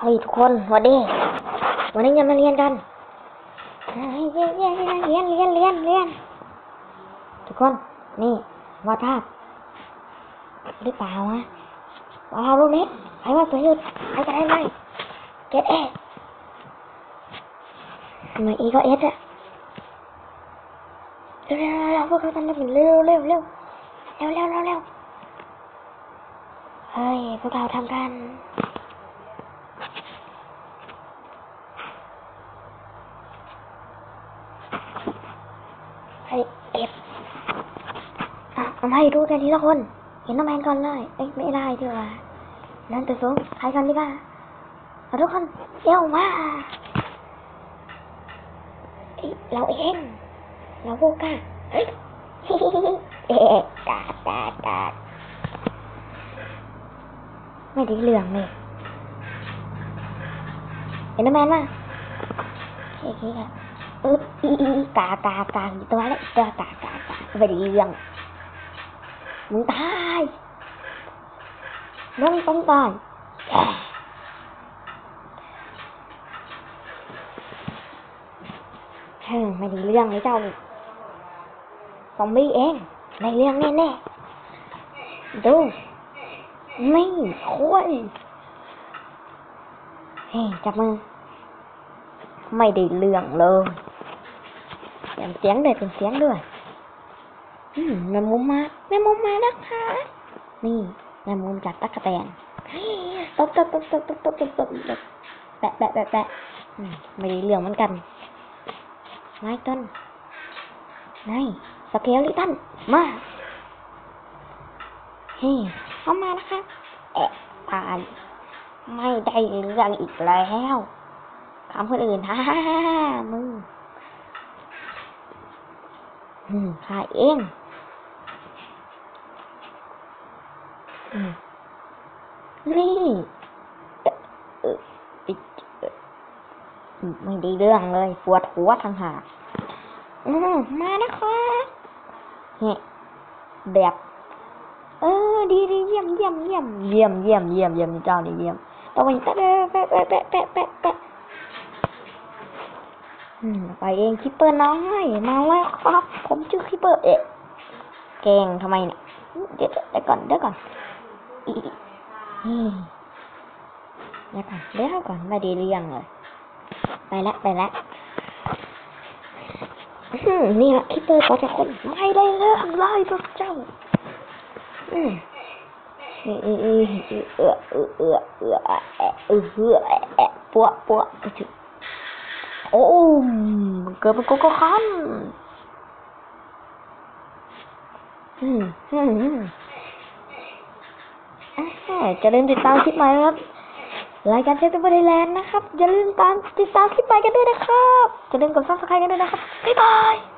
เฮ้ยทุกคนวัสดีวันนี้จะมาเรียนกันเรียนเรียนเรียนเรียนเรียนเรียนเรียนทุกคนนี่วาดภาพหรือเปล่าวะวาดภาพรูปนี้ใครว่าสวยสุดใครจะได้ไหมเกตเอทำไมอีก็เอสอะเร็วเร็วเร็วพวกเขาทำได้เป็นเร็วเร็วเร็วเร็วเร็วเร็วเร็วเฮ้ยพวกเราทำกัน ให้เอฟอะเอาให้ดูกันทีละคน เห็นน้องแมนก่อนเลยเอ้ยไม่ได้ดีกว่านั่นตัวสูงใครกันดีกว่าเอาทุกคนเร็วมาเอ้ยเราเองเราพวกกล้าเฮ้ยเอ๊ะกาดกาดกาไม่ได้เรื่องเลยเห็นน้องแมนมาโอเคค่ะ บอีอีอีกากากาอีตัวล้วอีตัวกากากาไปดีเรื่องมึงตายมึงต้องตายเฮ้ยไม่ดีเรื่องเลยเจ้าซอมบี้เองในเรื่องแน่แน่ๆดูไม่ควรเฮ้ยจับมือ ไม่ได้เรื่องเลย เสียงเสียงด้วยเป็นเสียงด้วยอืมแมงมุมมาแมงมุมมานะคะนี่แมงมุมจากตะกะแตนตบตบตบตบตบตบตบตบแปะแปะแปะแปะไม่ได้เรื่องเหมือนกันนายต้นนายสเกลลิตันมาเฮ้ยเข้ามานะคะแอะตายไม่ได้เรื่องอีกแล้วถามคนอื่นฮ่าฮ่าฮ่าฮ่ามึง อืมข้าเองอนี่ไม่ได้เรื่องเลย ปวดหัวทางหากอืมมานะคะเนี่ยแบบ เออ ดีดีเยี่ยมเยี่ยมเยี่ยมเยี่ยมเยี่ยมเยี่ยมเยี่ยมเจ้านี่เยี่ยมต้องไปแปะแปะแปะแปะแปะแปะแปะ ไปเองคิปเปอร์น้อยมาแล้วครับ ผมชื่อคิปเปอร์เอ๊ะเก่งทำไมเนี่ยเดี๋ยวเดี๋ยวก่อนเดี๋ยวก่อนอีเดี๋ยวก่อนเดี๋ยวก่อนไม่ได้เรื่องเลย ไปละไปละนี่แหละคิปเปอร์ก็จะคนไม่ได้เรื่องเลยพวกเจ้าอืมอืมอืมอืมเออเออเออเออเออเออเออเออเออปัวปัวโอ้เกิดเป็นโกโก้คันอืมอืมอืมอ่าจะลืมติดตามคลิปใหม่นะครับ รายการเชฟตัวไทยแลนด์นะครับ อย่าลืมตามติดตามคลิปใหม่กันด้วยนะครับ จะลืมกดซับสไครต์กันด้วยนะครับ บ๊ายบาย